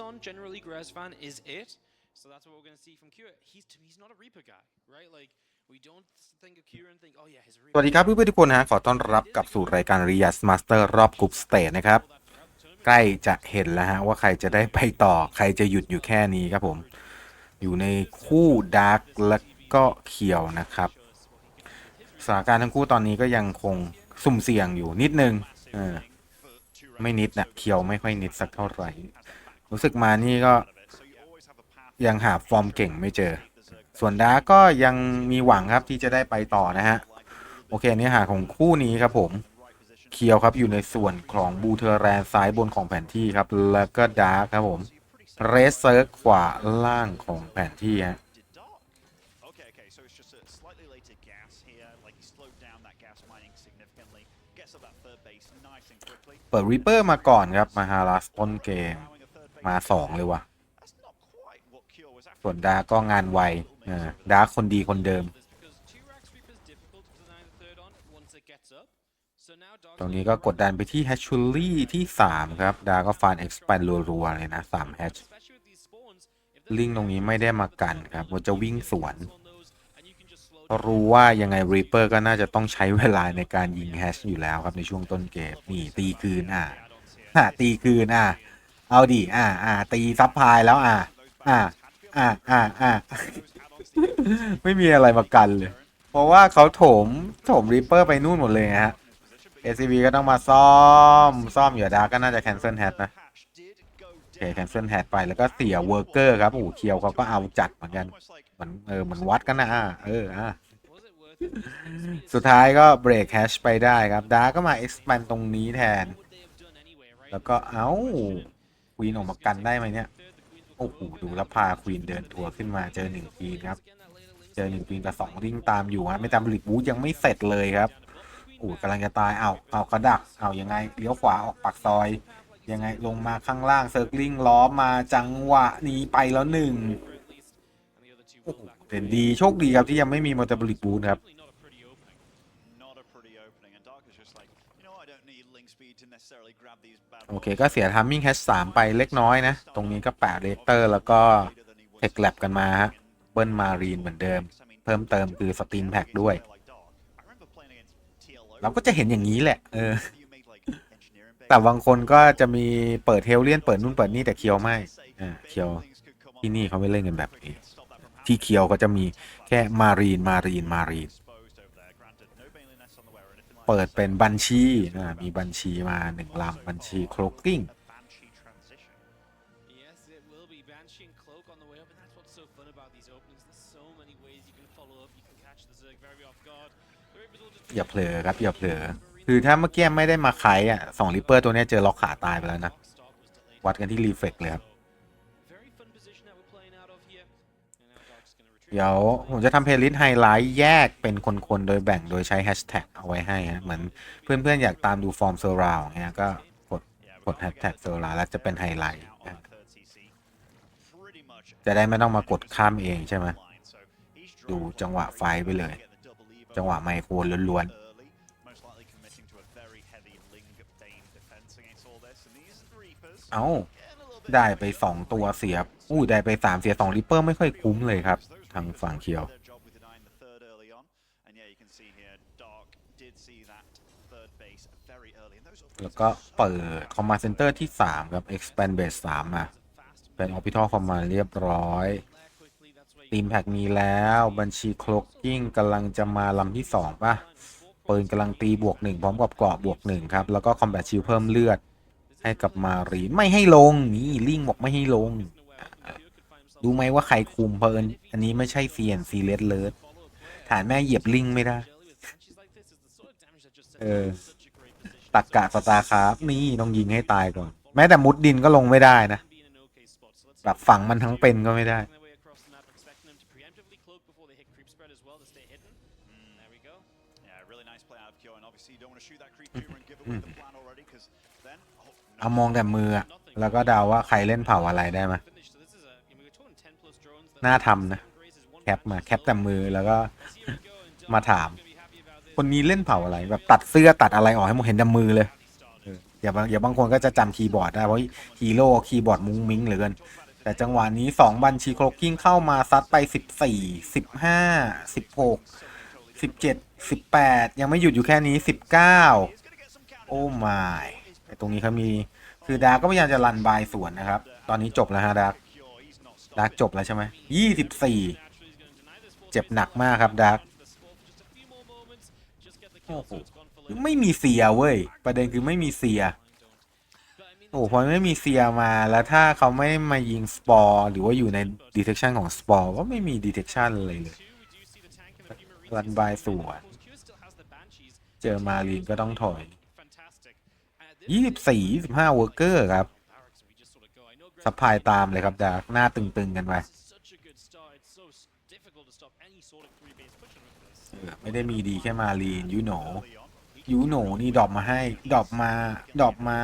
on. Generally, Grazvan is it. So that's what we're going to see from Kira. He's he's not a Reaper guy, right? Like we don't think of Kira and think, oh yeah, he's a Reaper. สวัสดีครับเพื่อนๆทุกคนนะฮะขอต้อนรับกลับสู่รายการรี a สมาสเตอร์รอบกรุ๊ปสเต e นะครับ ใกล้จะเห็นแล้วฮะว่าใครจะได้ไปต่อใครจะหยุดอยู่แค่นี้ครับผม อยู่ในคู่ดาร์กและก็เขียวนะครับสถานการณ์ทั้งคู่ตอนนี้ก็ยังคงสุ่มเสี่ยงอยู่นิดนึงเออไม่นิดนะเขียวไม่ค่อยนิดสักเท่าไหร่ รู้สึกมานี่ก็ยังหาฟอร์มเก่งไม่เจอ ส่วนดาร์กก็ยังมีหวังครับที่จะได้ไปต่อนะฮะ โอเคเนื้อหาของคู่นี้ครับผม เคียวครับอยู่ในส่วนของบูเทอร์แรนซ้ายบนของแผนที่ครับ แล้วก็ดาร์กครับผมเรสเซิร์ขวาล่างของแผนที่ฮะเปิดริปเปอร์มาก่อนครับ มาฮารัสต้นเกม มาสองเลยว่ะ ส่วนดาร์กก็งานไวเออดาร์กคนดีคนเดิม ตรงนี้ก็กดดันไปที่แฮชชูลี่ที่ 3 ครับ ดาร์กก็ฟานเอ็กซ์แปนรัวๆเลยนะ3แฮชลิงตรงนี้ไม่ได้มากันครับว่าจะวิ่งสวนเพราะรู้ว่ายังไงรีเปอร์ก็น่าจะต้องใช้เวลาในการยิงแฮชอยู่แล้วครับในช่วงต้นเกมนี่ตีคืนอะตีคืนอะ เอาดิอะอะตีซับพายแล้วอะอะอะอะอะไม่มีอะไรมากันเลย เพราะว่าเขาโถมโถมรีเปอร์ไปนู่นหมดเลยฮะ SCB ก็ต้องมาซ่อม ซ่อมอยู่ดาก็น่าจะแคนเซิลแฮทนะโอเคแคนเซิลแฮทไปแล้วก็เสียเวอร์เกอร์ครับโอ้โหเคียวเขาก็เอาจัดเหมือนกันเหมือนเออเหมือนวัดกันนะอะเอออะสุดท้ายก็เบรกแฮชไปได้ครับดาก็มา expand ตรงนี้แทน แล้วก็เอ้า ควีนออกมากันได้ไหมเนี่ย โอ้โหดูแล้วพาควีนเดินทัวร์ขึ้นมาเจอหนึ่งควีนครับ เจอหนึ่งควีนกับสองริงตามอยู่ฮะไม่ตามบริบูยังไม่เสร็จเลยครับโอ้โหกำลังจะตายเอาเอากระดักเอายังไงเลี้ยวขวาออกปากซอย ยังไงลงมาข้างล่างเซิร์กลิงล้อมมาจังหวะนี้ไปแล้วหนึ่งโอ้โหเด่นดีโชคดีครับที่ยังไม่มีมอเตอร์บริบูนครับ Definitely not a pretty opening. not a pretty opening, and Dark is just like, you know, I don't need link speed to necessarily grab these bad โอเคก็เสียทามมิ่งแฮชสามไปเล็กน้อยนะ ตรงนี้ก็แปะเลเตอร์ แล้วก็เทคแลบกันมาฮะเบิ้ลมารีนเหมือนเดิม เพิ่มเติมคือสตีนแพ็กด้วย เราก็จะเห็นอย่างนี้แหละ เออ แต่บางคนก็จะมีเปิดเทลเลียนเปิดนู่นเปิดนี่แต่เคียวไม่ อ่าเคียวที่นี่เขาไม่เล่นกันแบบนี้ ที่เคียวก็จะมีแค่มารีนมารีนมารีน เปิดเป็นบัญชีนะมีบัญชีมาหนึ่งลำบัญชีโคลกิ้งอย่าเผลอครับ อย่าเผลอคือถ้าเมื่อกี้ไม่ได้มาไขอะสองลิปเปอร์ตัวนี้เจอล็อกขาตายไปแล้วนะ วัดกันที่รีเฟกเลยครับ เดี๋ยวผมจะทำเพลย์ลิสต์ไฮไลท์แยกเป็นคนๆ โดยแบ่งโดยใช้แฮชแท็กเอาไว้ให้ฮะเหมือนเพื่อนๆ อยากตามดูฟอร์มเซอร์ราวเงี้ยก็กดกดแฮชแท็กเซอร์ราวแล้วจะเป็นไฮไลท์นะจะได้ไม่ต้องมากดข้ามเองใช่ไหมดูจังหวะไฟไปเลย จังหวะไมโครล้วนๆ เอ้าได้ไปสองตัวเสียอู้ได้ไปสามเสียสองริปเปอร์ไม่ค่อยคุ้มเลยครับ ทางฝั่งเขียว แล้วก็เปิดคอมมานด์เซ็นเตอร์ที่3ครับ expand base 3 มา เป็น orbital command เรียบร้อยทีมแพ็กมีแล้วบัญชีคลกกิ้งกำลังจะมาลำที่2ป่ะปืนกำลังตีบวก1พร้อมกับเกราะบวก1ครับ แล้วก็คอมแบทชิลเพิ่มเลือด ให้กับมารีนไม่ให้ลง นี่ลิงบอกไม่ให้ลง ดูไหมว่าใครคุมเพลินอันนี้ไม่ใช่ CNC Red Alert ฐานแม่เหยียบลิงไม่ได้ เออ ตักกะสตาร์ครับนี่ต้องยิงให้ตายก่อน แม้แต่มุดดินก็ลงไม่ได้นะ แบบฝังมันทั้งเป็นก็ไม่ได้ Yeah, really nice play out of Kyo, and obviously you don't want to shoot that creep Cooper and give away the plan already, because then oh, เอามองแต่มืออะแล้วก็เดาว่าใครเล่นเผาอะไรได้ไหม น่าทำนะ แคปมาแคปแต่มือแล้วก็มาถาม คนนี้เล่นเผาอะไร แบบตัดเสื้อตัดอะไรออกให้หมดเห็นแต่มือเลยอย่าบางอย่าบางคนก็จะจำคีย์บอร์ดได้เพราะฮีโร่คีย์บอร์ดมุ้งมิ้งเหลือเกินแต่จังหวะนี้ 2 บัญชีโคลกกิ้งเข้ามาซัดไป 14 15 16 17 18 ยังไม่หยุดอยู่แค่นี้ 19 โอ้ไมายตรงนี้เขามี คือดาร์กก็พยายามจะรันบายสวนนะครับ ตอนนี้จบแล้วฮะดาร์ก ดาร์กจบแล้วใช่ไหม24เจ็บหนักมากครับดาร์กโอ้โหไม่มีเสียเว้ย ประเด็นคือไม่มีเสียโอ้โหพอไม่มีเซียมาแล้วถ้าเขาไม่มายิงสปอร์หรือว่าอยู่ใน detection ของสปอร์ก็ไม่มี detection เลยเลยรันบายสวนเจอมาลีนก็ต้องถอย 24 25 worker ครับ ซัพพลายตามเลยครับดาร์กหน้าตึงๆกันไปเออไม่ได้มีดีแค่มาลีนยูโหนยูโหนนี่ดรอปมาให้ดรอปมาดรอปมา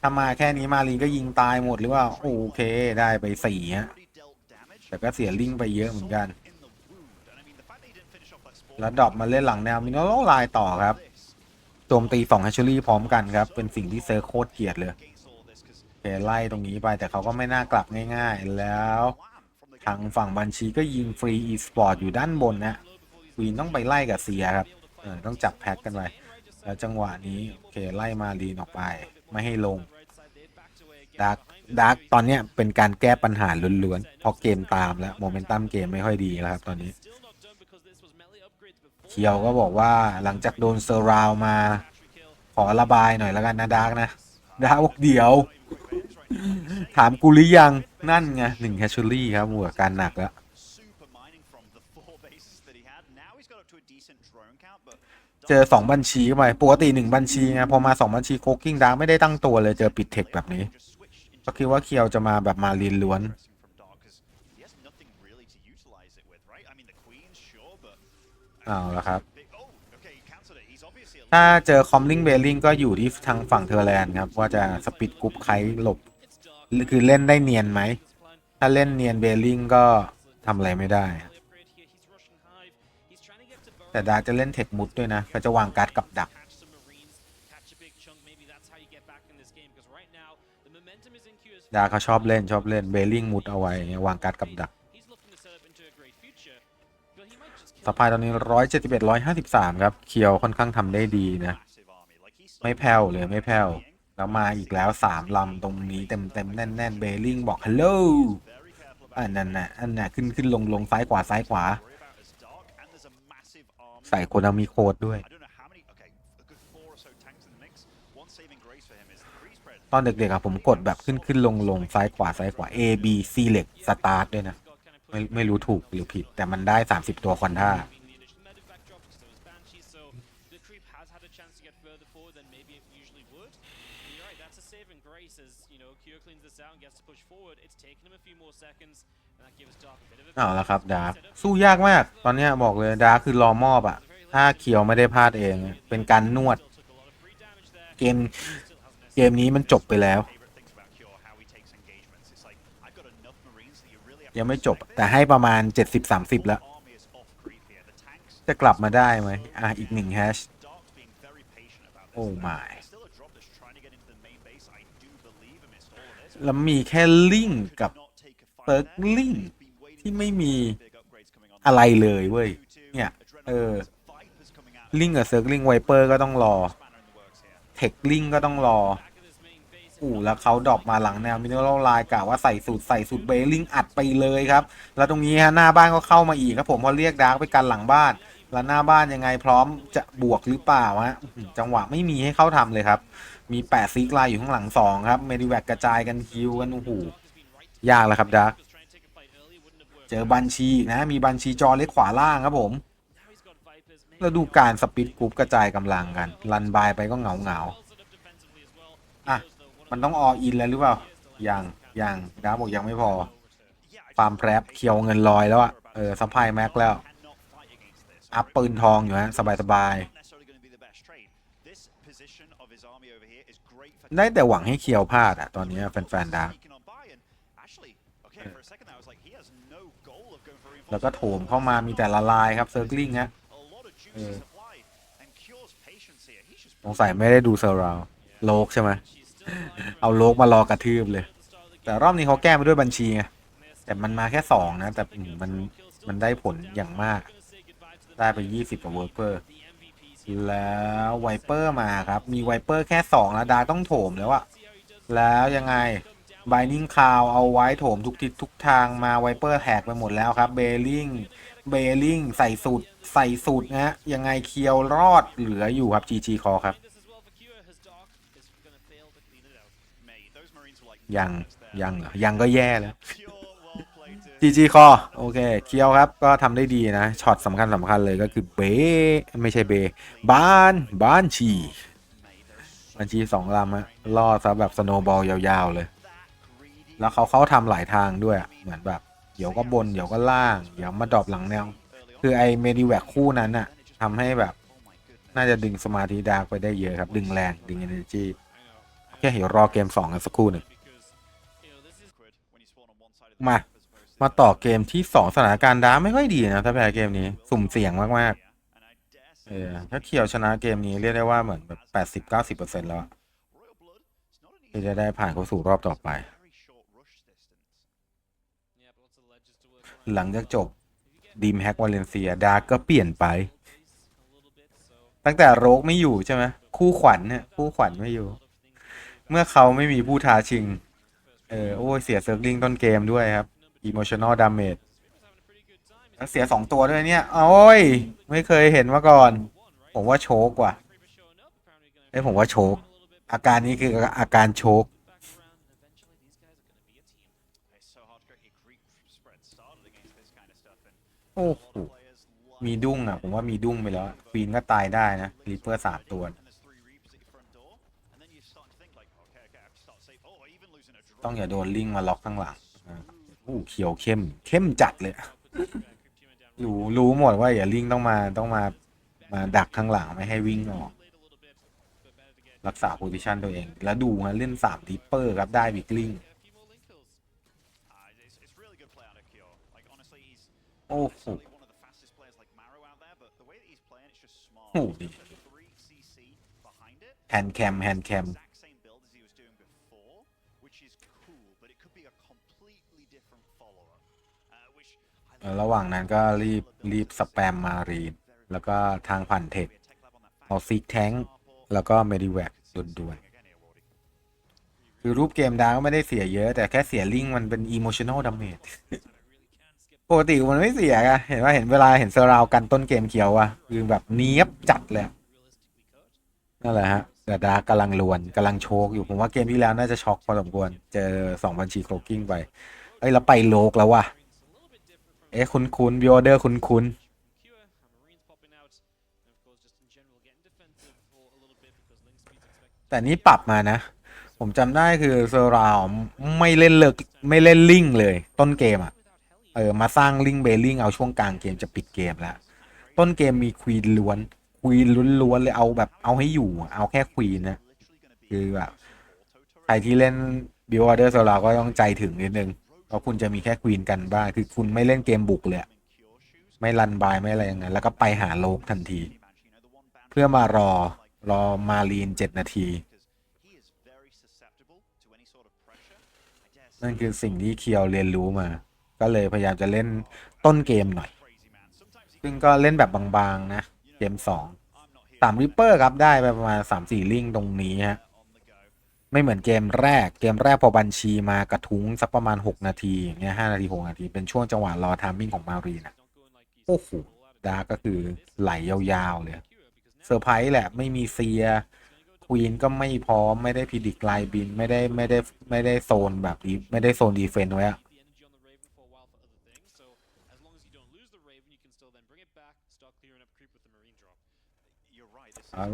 ถ้ามาแค่นี้มาลีนก็ยิงตายหมดหรือว่าโอเคได้ไปสี่ฮะแต่ก็เสียลิงก์ไปเยอะเหมือนกัน แล้วดรอปมาเล่นหลังแนวมินอลไลน์ต่อครับโจมตีสองแฮชเชอรี่พร้อมกันครับ เป็นสิ่งที่เซอร์โคตรเกลียดเลยโอ เคไล่ตรงนี้ไปแต่เขาก็ไม่น่ากลับง่ายๆ แล้ว ทางฝั่งบัญชีก็ยิงฟรีอีสปอร์ตอยู่ด้านบนนะควีนต้องไปไล่กับเซียครับเออต้องจับแพ็กกันไปแล้วจังหวะนี้โอเคไล่มาลีนออกไป ไม่ให้ลงดาร์กดาร์กตอนนี้เป็นการแก้ปัญหาล้วนๆเพราะเกมตามแล้วโมเมนตัมเกมไม่ค่อยดีแล้วครับตอนนี้เคียวก็บอกว่าหลังจากโดนเซอร์ราวมา ขอระบายหน่อยแล้วกันนะดาร์กนะดาร์กบอกเดี๋ยว ถามกูหรือยังนั่นไงหนึ่งแคชชอรี่ครับหัวการหนักละเจอสองบัญชีเข้าไปปกติหนึ่งบัญชีไงพอมาสองบัญชีโคกิ้งดาร์ไม่ได้ตั้งตัวเลยเจอปิดเทคแบบนี้ ก็คิดว่าเคียวจะมาแบบมาลินล้วนเอาละครับ ถ้าเจอคอมลิงเบลลิงก็อยู่ที่ทางฝั่งเทอร์แลนด์ครับ ว่าจะสปิดกรุ๊ปใครหลบ คือเล่นได้เนียนไหม ถ้าเล่นเนียนเบลลิงก็ทำอะไรไม่ได้ แต่ดาจะเล่นเทคมุดด้วยนะเขาจะวางการ์ดกับดัก ดาเขาชอบเล่นชอบเล่นเบลลิงมุดเอาไว้วางการ์ดกับดักสปายตอนนี้ร้อยเจ็ดสิบเอ็ดร้อยห้าสิบสามครับ เคียวค่อนข้างทำได้ดีนะ ไม่แผ่วเลยไม่แผ่ว แล้วมาอีกแล้วสามลำตรงนี้เต็มเต็มแน่นแน่นเบลลิงบอกฮัลโหลอันนั้นนะอันน่ะขึ้นขึ้นลงลงซ้ายขวาซ้ายขวา ใส่โคนามิโคดด้วย ตอนเด็กๆอะผมกดแบบขึ้นขึ้นลงลงซ้ายขวาซ้ายขวา A B select start ด้วยนะ ไม่ไม่รู้ถูกหรือผิด แต่มันได้ 30 ตัวคอนท่า เอาละครับดาร์กสู้ยากมาก ตอนเนี้ยบอกเลยดาร์กคือรอมอบอะถ้าเคียวไม่ได้พลาดเอง เป็นการนวดเกมเกมนี้มันจบไปแล้ว Favorite things about Cure, how he takes engagements. It's like I've got enough Marines that you really have ยัง to ไม่จบ respect แต่ให้ประมาณ 70-30 แล้ว Army is off creep here. The tanks จะกลับมาได้ไหมอะอีกหนึ่งแฮช Dark's being very patient about this. Oh my. There's still a drop that's trying to get into the main base. I do believe amidst all of this. แล้วมีแค่ลิงก์กับ Not take a fight เปิร์ก there. ลิงก์ He's been waiting ที่ไม่มี big upgrades coming on. อะไรเลยเว้ย 2-2, เนี่ย เออ Adrenaline, Vipers coming out. ลิงกับเซิร์กลิงไวเปอร์ก็ต้องรอ Spanner in the works here. เทคลิงก็ต้องรออู้แล้วเขาดรอปมาหลังแนวมินเนอรัลไลน์กะว่าใส่สูตรใส่สูตรเบลลิงอัดไปเลยครับ แล้วตรงนี้ฮะหน้าบ้านก็เข้ามาอีกครับผมพอเรียกดาร์กไปกันหลังบ้าน แล้วหน้าบ้านยังไงพร้อมจะบวกหรือเปล่าฮะจังหวะไม่มีให้เข้าทำเลยครับ มีแปดซีกไลน์อยู่ข้างหลังสองครับเมดิแวกกระจายกันคิวกันโอ้โหยากแล้วครับดาร์กเจอบัญชีนะ มีบัญชีจอเล็กขวาล่างครับผมแล้วดูการสปิดกรุ๊ปกระจายกำลังกันรันบายไปก็เหงาเหงาอะมันต้องออินแล้วหรือเปล่ายังยังดาบอกยังไม่พอฟาร์มแพรบเคียวเงินลอยแล้วอะเออซัพพลายแม็กแล้ว อัพปืนทองอยู่ฮะสบายสบาย Not necessarily going to be the best trade. This position of his army over here is great for ๆได้แต่หวังให้เคียวพลาดอะตอนนี้แฟนๆดาร์ก sneaking on by and actually, okay, for a second there I was like, he has no goal of going for แล้วก็ reinforcements. โถมเข้ามามีแต่ละลายครับเซิร์กลิงฮะ A lot of juicy Yeah. supply and Cure's patience here. He's just สงสัยไม่ได้ดูเซอร์ราว Yeah, โลกใช่ไหมเอาโลกมารอกระทืบเลย แต่รอบนี้เขาแก้มาด้วยบัญชีไงแต่มันมาแค่สองนะ แต่อืมมันมันได้ผลอย่างมาก ได้ไปยี่สิบกว่าเวอร์เปอร์ แล้วไวเปอร์มาครับ มีไวเปอร์แค่สองแล้วดาต้องโถมแล้วอะแล้วยังไงบ i นิ่งคาวเอาไว้โถมทุกทิศทุกทางมาไวเปอร์แหกไปหมดแล้วครับเบลลิงเบลลิงใส่สูตรใส่สูตรนะฮะยังไงเคียวรอดเหลืออยู่ครับ GG คอครับ ยังยังเหรอยังก็แย่แล้ว GG คอโอเค เคียวครับ ก็ทำได้ดีนะ ช็อตสำคัญสำคัญเลยก็คือเบ ไม่ใช่เบบานบานชีบัญชีสองลำอะล่อซะแบบสโนบอลยาวๆเลย แล้วเขาเขาทำหลายทางด้วย เหมือนแบบ เดี๋ยวก็บน เดี๋ยวก็ล่าง เดี๋ยวมาดรอปหลังแนว คือไอเมดิแวกคู่นั้นอะทำให้แบบ น่าจะดึงสมาธิดาร์กไปได้เยอะครับ ดึงแรง ดึง energy แค่เห็นรอเกม2กันสักครู่หนึ่งมา มาต่อเกมที่2สถานการณ์ดาร์ไม่ค่อยดีนะถ้าแพ้เกมนี้ สุ่มเสี่ยงมากๆ เออถ้าเคียวชนะเกมนี้เรียกได้ว่าเหมือนแบบ80-90%แล้วที่จะได้ผ่านเข้าสู่รอบต่อไป หลังจากจบดีมแฮกวาเลนเซียดาร์ก็เปลี่ยนไป ตั้งแต่โรกไม่อยู่ใช่ไหมคู่ขวัญเนี่ยคู่ขวัญไม่อยู่ เมื่อเขาไม่มีผู้ท้าชิง เออโอ้ยเสียเซิร์ฟลิงต้นเกมด้วยครับ emotional damage แล้วเสียสองตัวด้วยเนี่ย โอ้ย ไม่เคยเห็นมาก่อน ผมว่าโชกว่ะเอ้ยผมว่าโชก อาการนี้คืออาการโชกโอ้โหมีดุ้งอะ ผมว่ามีดุ้งไปแล้วควีนก็ตายได้นะรีเปอร์สามตัวต้องอย่าโดนลิงมาล็อกข้างหลัง โอ้เขียวเข้ม เข้มจัดเลยรู้รู้หมดว่าอย่าลิงต้องมาต้องมามาดักข้างหลังไม่ให้วิ่งออก รักษาโพซิชันตัวเอง แล้วดูฮะเล่นสามดิปเปอร์ครับได้บิกลิงโอ้โหโอ้โหแฮนด์แคมแฮนด์แคม ระหว่างนั้นก็รีบรีบสแปมมารีน แล้วก็ทางผ่านเทคเอาซิกแท้งแล้วก็เมดิแวกด่วนๆคือรูปเกมดาวก็ไม่ได้เสียเยอะ แต่แค่เสียลิงมันเป็น emotional damage ปกติมันไม่เสียอะเห็นว่าเห็นเวลาเห็นเซราวกันต้นเกมเขียวอะคือแบบเนี้ยบจัดเลยอะนั่นแหละฮะแต่ดาร์กกำลังลวนกำลังโชกอยู่ผมว่าเกมที่แล้วน่าจะช็อกพอสมควร เจอสองบัญชีโคลกิ้งไป เอ้ยแล้วไปโลกแล้วว่ะ เอ๊ะคุ้นคุ้นบิออเดอร์คุ้นคุ้นแต่นี้ปรับมานะ ผมจำได้คือเซอร์ราวไม่เล่นเลิกไม่เล่นลิงเลย ต้นเกมอะ่ะ เออ มาสร้างลิงเบลลิงเอาช่วงกลางเกมจะปิดเกมแล้ว ต้นเกมมีควีนล้วนควีนล้วนๆเลยเอาแบบเอาให้อยู่เอาแค่ควีนนะ คือแบบใครที่เล่นบิวออเดอร์เซอร์ราก็ต้องใจถึงนิดนึง เพราะคุณจะมีแค่ควีนกันบ้างคือคุณไม่เล่นเกมบุกเลย ไม่รันบายไม่อะไรอย่างนั้นแล้วก็ไปหาโลกทันที เพื่อมารอรอมารีนเจ็ดนาที นั่นคือสิ่งที่เคียวเรียนรู้มา ก็เลยพยายามจะเล่นต้นเกมหน่อย ซึ่งก็เล่นแบบบางๆนะ เกมสองสามริปเปอร์ครับได้ไปประมาณสามสี่ลิงตรงนี้ฮะ ไม่เหมือนเกมแรก เกมแรกพอบัญชีมากระทุ้งสักประมาณ 6 นาทีเนี่ยห้านาที6นาที เป็นช่วงจังหวะรอทามมิ่งของมารีนะโอ้โหดาก็คือไหลยาวๆเลยเซอร์ไพรส์แหละไม่มีเซียควีนก็ไม่พร้อม ไม่ได้พิดิกไลน์บินไม่ได้ไม่ได้ไม่ได้โซนแบบนี้ไม่ได้โซนดีเฟนต์ไว้อะ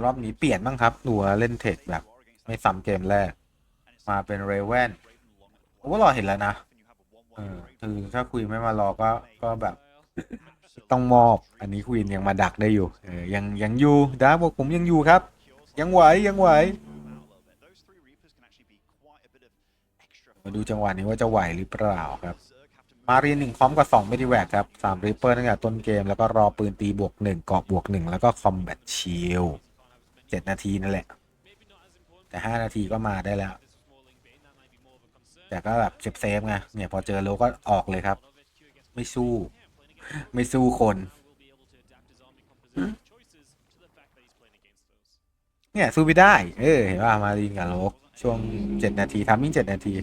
รอบนี้เปลี่ยนบ้างครับดูว่าเล่นเทคแบบ ไม่ซ้ำเกมแรก มาเป็นเรเวนผมก็รอเห็นแล้วนะเออคือถ้าคุยไม่มารอก็ก็แบบ ต้องมอบ อันนี้คุยยังมาดักได้อยู่เออยังยังอยู่ดาบอกผมยังอยู่ครับ ยังไหวยังไหวมาดูจังหวะนี้ว่าจะไหวหรือเปล่าครับ มาเรียนหนึ่งพร้อมกับสองไม่ดีแวกครับสามริปเปอร์ตั้งแต่ต้นเกมแล้วก็รอปืนตีบวกหนึ่งเกาะบวกหนึ่งแล้วก็คอมแบทชิลเจ็ดนาทีนั่นแหละ แต่5นาทีก็มาได้แล้ว แต่ก็แบบเซฟเซฟไงเนี่ยพอเจอโลก็ออกเลยครับ ไม่สู้ ไม่สู้คน เนี่ยสู้ไม่ได้ เออเห็นว่ามารีนกับโลกช่วง7นาทีทำมิ่ง7นาที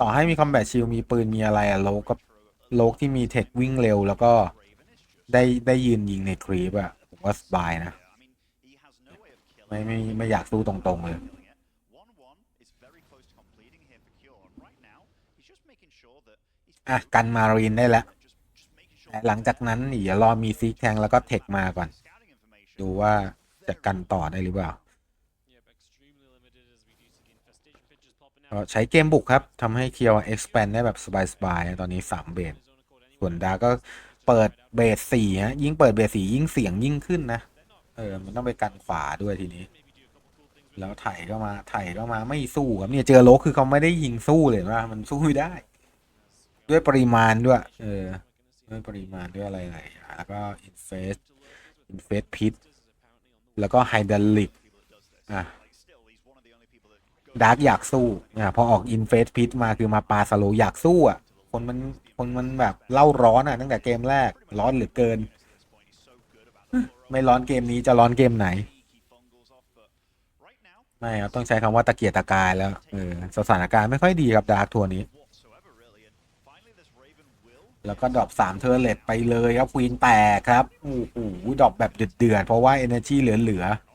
ต่อให้มีคอมแบทชิลมีปืนมีอะไรอะโลกก็โลกที่มีเทควิ่งเร็วแล้วก็ได้ได้ยืนยิงในครีปอะผมว่าสบายนะ ไม่ไม่ไม่อยากสู้ตรง ๆ เลย อะ กันมารีนได้แล้วแต่หลังจากนั้นเดี๋ยวรอมีซีแทงแล้วก็เทคมาก่อน ดูว่าจะกันต่อได้หรือเปล่าใช้เกมบุกครับทำให้เคียว expand ได้แบบสบายๆ ตอนนี้ 3 เบสส่วนดาก็เปิดเบสสี่ฮะ ยิ่งเปิดเบสสี่ยิ่งเสียงยิ่งขึ้นนะ เออ มันต้องไปกันขวาด้วยทีนี้ แล้วไถ่ก็มาไถ่ก็มาไม่สู้ครับเนี่ยเจอโลกคือเขาไม่ได้ยิงสู้เลยว่ามันสู้ไม่ได้ ด้วยปริมาณด้วย เออ ด้วยปริมาณด้วยอะไรหลายอย่างแล้วก็อินเฟสอินเฟสพิษแล้วก็ไฮดรอลิกอะดาร์กอยากสู้อะพอออกอินเฟสพิษมาคือมาปาสโลอยากสู้อะ คนมันคนมันแบบเล่าร้อนอะ ตั้งแต่เกมแรกร้อนเหลือเกิน ไม่ร้อนเกมนี้จะร้อนเกมไหน ไม่ครับต้องใช้คำว่าตะเกียกตะกายแล้วเออสถานการณ์ไม่ค่อยดีครับดาร์กทัวร์นี้ แล้วก็ดรอปสามเทอร์เลตไปเลยครับควีนแตกครับโอ้โหดรอปแบบเดือดๆเพราะว่า Energy เหลือๆ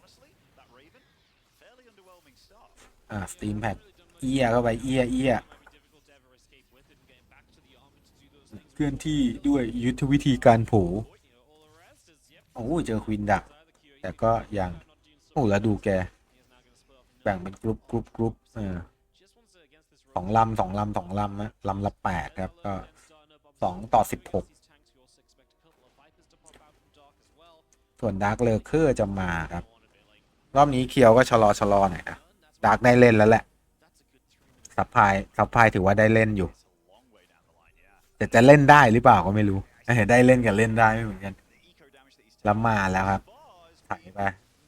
อ่าสตีมแพคเอียเข้าไปเอียเอียเคลื่อนที่ด้วยยุทธวิธีการผูโอ้โหเจอควีนดัก แต่ก็ยังโอ้แล้วดูแก แบ่งเป็นกรุ๊ปกรุ๊ปกรุ๊ปเออสองลำสองลำสองลำนะลำละแปดครับก็ สองต่อสิบหกส่วนดาร์กเลอร์เคอร์จะมาครับ รอบนี้เคียวก็ชะลอชะลอหน่อยนะดาร์กได้เล่นแล้วแหละซับพายซับพายถือว่าได้เล่นอยู่ แต่จะเล่นได้หรือเปล่าก็ไม่รู้ได้เล่นกับเล่นได้ไม่เหมือนกันแล้วมาแล้วครับไถไป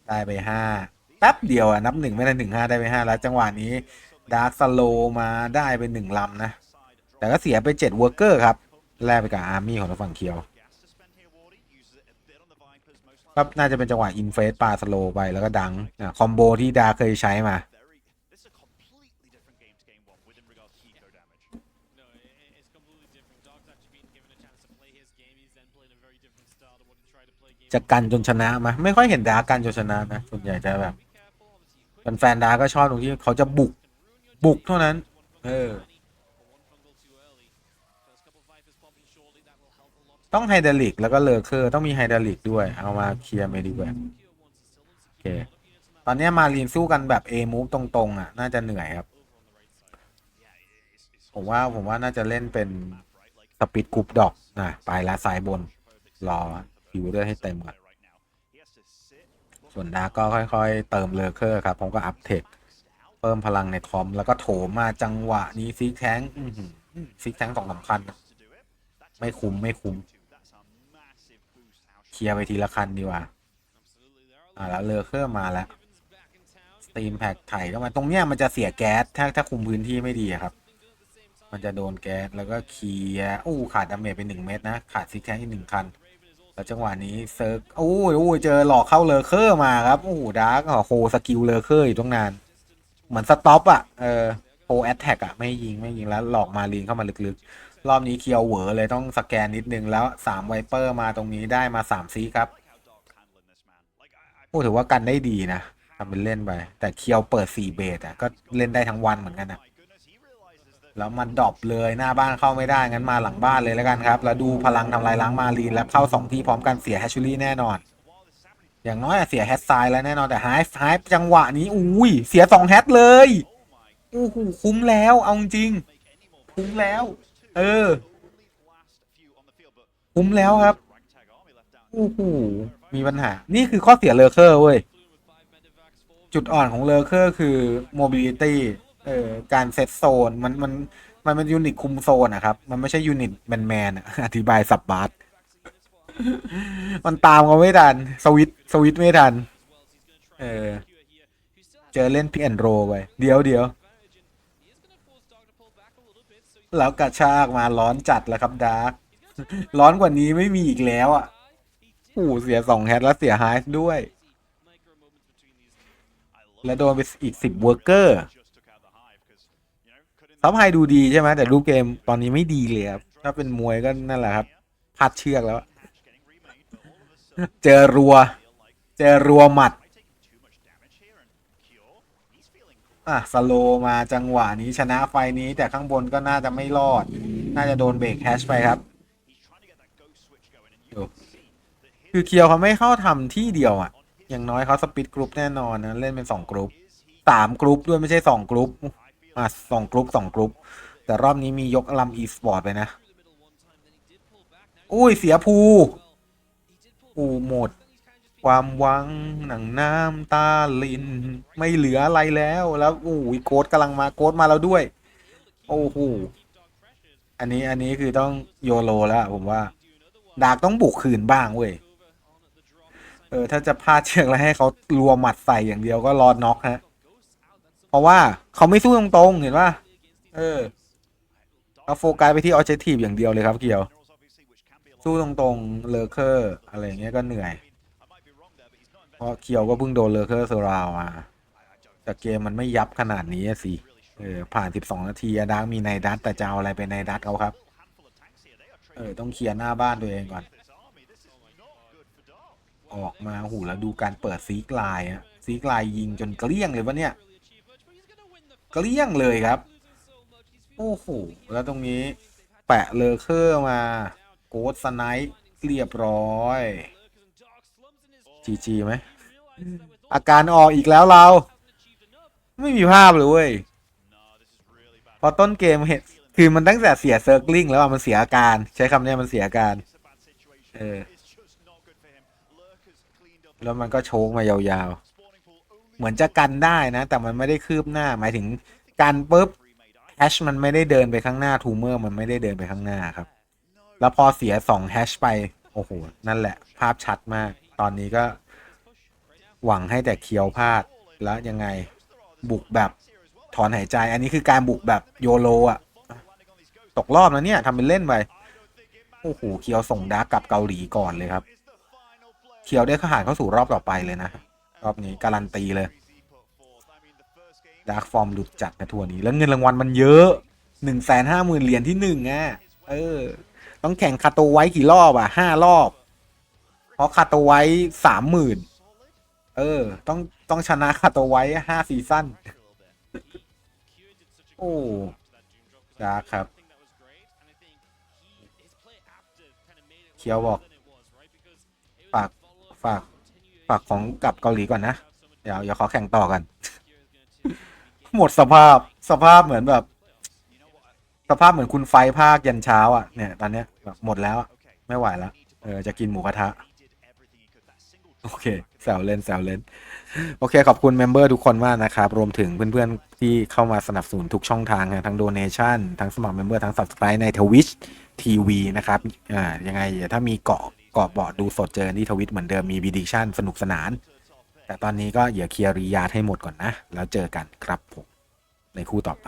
ได้ไปห้าแป๊บเดียวอะนับหนึ่งไม่ได้หนึ่งห้าได้ไปห้าแล้ว จังหวะนี้ดาร์กสโลมาได้ไปหนึ่งลำนะ แต่ก็เสียไปเจ็ดวอร์เกอร์ครับ แลกไปกับอาร์มี่ของทางฝั่งเคียว ก็น่าจะเป็นจังหวะอินเฟสปาสโลไปแล้วก็ดังอะคอมโบที่ดาเคยใช้มาจะกันจนชนะไหมไม่ค่อยเห็นดากันจนชนะนะส่วนใหญ่จะแบบแฟนๆดาก็ชอบตรงที่เขาจะบุกบุกเท่านั้น เออ ต้องไฮดรอลิกแล้วก็เลอเคอร์ต้องมีไฮดรอลิกด้วย เอามาเคลียร์เมดิแวมโอเค ตอนนี้มารีนสู้กันแบบเอมูฟตรงๆ อะ น่าจะเหนื่อยครับ ผมว่าผมว่าน่าจะเล่นเป็นสปิดกรุปดอกนะไปละสายบน รอผิวเด้วยให้เต็มก่อนส่วนดาร์ก็ค่อยๆ เติมเลอเคอร์ครับ ผมก็อัพเทคเพิ่มพลังในคอม แล้วก็โถมมาจังหวะนี้ซิกแทงซิกแทงสองสำคัญ ไม่คุ้มไม่คุ้ม เคลียร์ไปทีละคันดีกว่า อ่าแล้วเลอเคอร์มาแล้วสตรีมแพ็กไถก็มาตรงเนี้ยมันจะเสียแก๊สถ้าถ้าคุมพื้นที่ไม่ดีครับ มันจะโดนแก๊สแล้วก็เคลียร์อู้ขาดดาเมจไปหนึ่งเม็ดนะ ขาดซิกแทงอีกหนึ่งคัน แล้วจังหวะนี้เซิร์กโอ้ยโอ้เจอหลอกเข้าเลอเคอร์มาครับโอ้โหดาร์กโหสกิลเลอเคอร์อยู่ตั้งนานเหมือนสต็อปอะเออโฮแอตแทกอะไม่ยิงไม่ยิงแล้วหลอกมาลีนเข้ามาลึกๆ รอบนี้เคียวเหวอเลยต้องสแกนนิดนึงแล้วสามไวเปอร์มาตรงนี้ได้มาสามซีครับโอ้ถือว่ากันได้ดีนะทำเป็นเล่นไป แต่เคียวเปิดสี่เบสอะก็เล่นได้ทั้งวันเหมือนกันอะแล้วมันดรอปเลยหน้าบ้านเข้าไม่ได้งั้นมาหลังบ้านเลยแล้วกันครับ แล้วดูพลังทำลายล้างมาลีนแล้วเข้าสองที่พร้อมกันเสียแฮชชูรี่แน่นอน อย่างน้อยเสียแฮชไซด์แล้วแน่นอนแต่ไฮฟ์ไฮฟ์จังหวะนี้อุ้ยเสียสองแฮชเลยโอ้โหคุ้มแล้วเอาจริงคุ้มแล้ว เออ คุ้มแล้วครับ โอ้โห มีปัญหา นี่คือข้อเสียเลอเคอร์เว้ย จุดอ่อนของเลอเคอร์คือโมบิลิตี้ เออการเซตโซน มัน มัน มันเป็นยูนิตคุมโซนอะครับ มันไม่ใช่ยูนิตแมนแมนๆอธิบายสับบาสมันตามเขาไม่ทัน สวิตช์สวิตช์ไม่ทัน เออเจเจอเล่นพิกแอนโรไป เดี๋ยวเดี๋ยว แล้วกระชากมาร้อนจัดแล้วครับดาร์กร้อนกว่านี้ไม่มีอีกแล้วอะโอ้เสียสองแฮตแล้วเสียไฮด้วย แล้วโดนไปอีกสิบเวอร์เกอร์ซับไฮดูดีใช่ไหมแต่รูปเกมตอนนี้ไม่ดีเลยครับ ถ้าเป็นมวยก็นั่นแหละครับพลาดเชือกแล้ว เจอรัว เจอรัวหมัด I taking too much damage here and Cure, he's feeling อะสโลว์มาจังหวะนี้ชนะไฟนี้แต่ข้างบนก็น่าจะไม่รอด น่าจะโดนเบรกแฮชไปครับ he's trying to get that ghost switch going and you Oh. can see that his คือเคียวเขาไม่เข้าทำที่เดียวอะ อย่างน้อยเขาสปิดกรุ๊ปแน่นอนนะเล่นเป็นสองกรุ๊ป is he สามกรุ๊ปด้วยไม่ใช่สองกรุ๊ปอะสองกรุ๊ปสองกรุ๊ปแต่รอบนี้มียกลำอีสปอร์ตไปนะ อุ้ยเสียภูอูหมด ความหวังหนังน้ำตาลิน ไม่เหลืออะไรแล้วแล้วโอ้ยโกดกำลังมาโกดมาแล้วด้วย โอ้โหอันนี้อันนี้คือต้องโยโลแล้วผมว่า ดากต้องบุกคืนบ้างเว้ยเออถ้าจะพลาดเชือกแล้วให้เขารัวหมัดใส่อย่างเดียวก็รอน็อกฮะ เพราะว่าเขาไม่สู้ตรงๆ เห็นป่ะเออเขาโฟกัสไปที่ออเจ t ทีฟอย่างเดียวเลยครับเกียว สู้ตรงๆเลอเคอร์อะไรเงี้ยก็เหนื่อย เพราะเคียวก็เพิ่งโดนเลอเคอร์เซราวมาแต่เกมมันไม่ยับขนาดนี้สิ เออ ผ่าน 12 นาทีอดาร์กมีในดัตแต่จะเอาอะไรไปในดัตเขาครับ เออ ต้องเคลียร์หน้าบ้านตัวเองก่อน ออกมาหูแล้วดูการเปิดซีกลน์อะซีกลน์ยิงจนเกลี้ยงเลยวะเนี่ย เกลี้ยงเลยครับ โอ้โห แล้วตรงนี้ แปะเลอเคอร์มา โกดสไนป์เรียบร้อย จีจีไหมอาการออกอีกแล้วเรา ไม่มีภาพเลยเว้ยพอต้นเกมเห็นคือมันตั้งแต่เสียเซิร์กลิงแล้วมันเสียอาการ ใช้คำนี้มันเสียอาการ เออ แล้วมันก็โชกมายาวๆ เหมือนจะกันได้นะ แต่มันไม่ได้คืบหน้า หมายถึงกันปุ๊บแฮชมันไม่ได้เดินไปข้างหน้าทูเมอร์มันไม่ได้เดินไปข้างหน้าครับ แล้วพอเสียสองแฮชไป โอ้โห นั่นแหละ ภาพชัดมาก ตอนนี้ก็หวังให้แต่เคียวพลาดแล้วยังไงบุกแบบถอนหายใจ อันนี้คือการบุกแบบโยโลอะตกรอบแล้วเนี่ยทำเป็นเล่นไปโอ้โหเคียวส่งดาร์กกลับเกาหลีก่อนเลยครับ เคียวได้ขหารเข้าสู่รอบต่อไปเลยนะ รอบนี้การันตีเลยดาร์กฟอร์มหลุดจัดนะทัวร์นี้ แล้วเงินรางวัลมันเยอะหนึ่งแสนห้าหมื่นเหรียญที่หนึ่งอะเออ ต้องแข่งคาโตไว้กี่รอบอะห้ารอบ เพราะคาโตไว้สามหมื่นเออ ต้องต้องชนะคาโตไว้ห้าซีซั่นโอ้ดาครับ เคียวบอก ฝาก ฝาก ฝากของกับเกาหลีก่อนนะ เดี๋ยวเดี๋ยวขอแข่งต่อกัน หมดสภาพ สภาพเหมือนแบบ สภาพเหมือนคุณไฟภาคยันเช้า อะ เนี่ย ตอนเนี้ยแบบหมดแล้ว ไม่ไหวแล้ว เออ จะกินหมูกระทะ โอเคแซวเล่นแซวเล่น โอเค ขอบคุณเมมเบอร์ทุกคนมากนะครับ รวมถึงเพื่อนๆ ที่เข้ามาสนับสนุนทุกช่องทางนะทั้ง Donation ทั้งสมัครเมมเบอร์ทั้ง Subscribe ใน Twitch TV นะครับอ่ายังไงถ้ามีเกาะเกาะเบาดูสดเจอที่ทวิตเหมือนเดิมมีบีดิชั่นสนุกสนาน แต่ตอนนี้ก็อย่าเคลียร์รียาให้หมดก่อนนะ แล้วเจอกันครับผมในคู่ต่อไป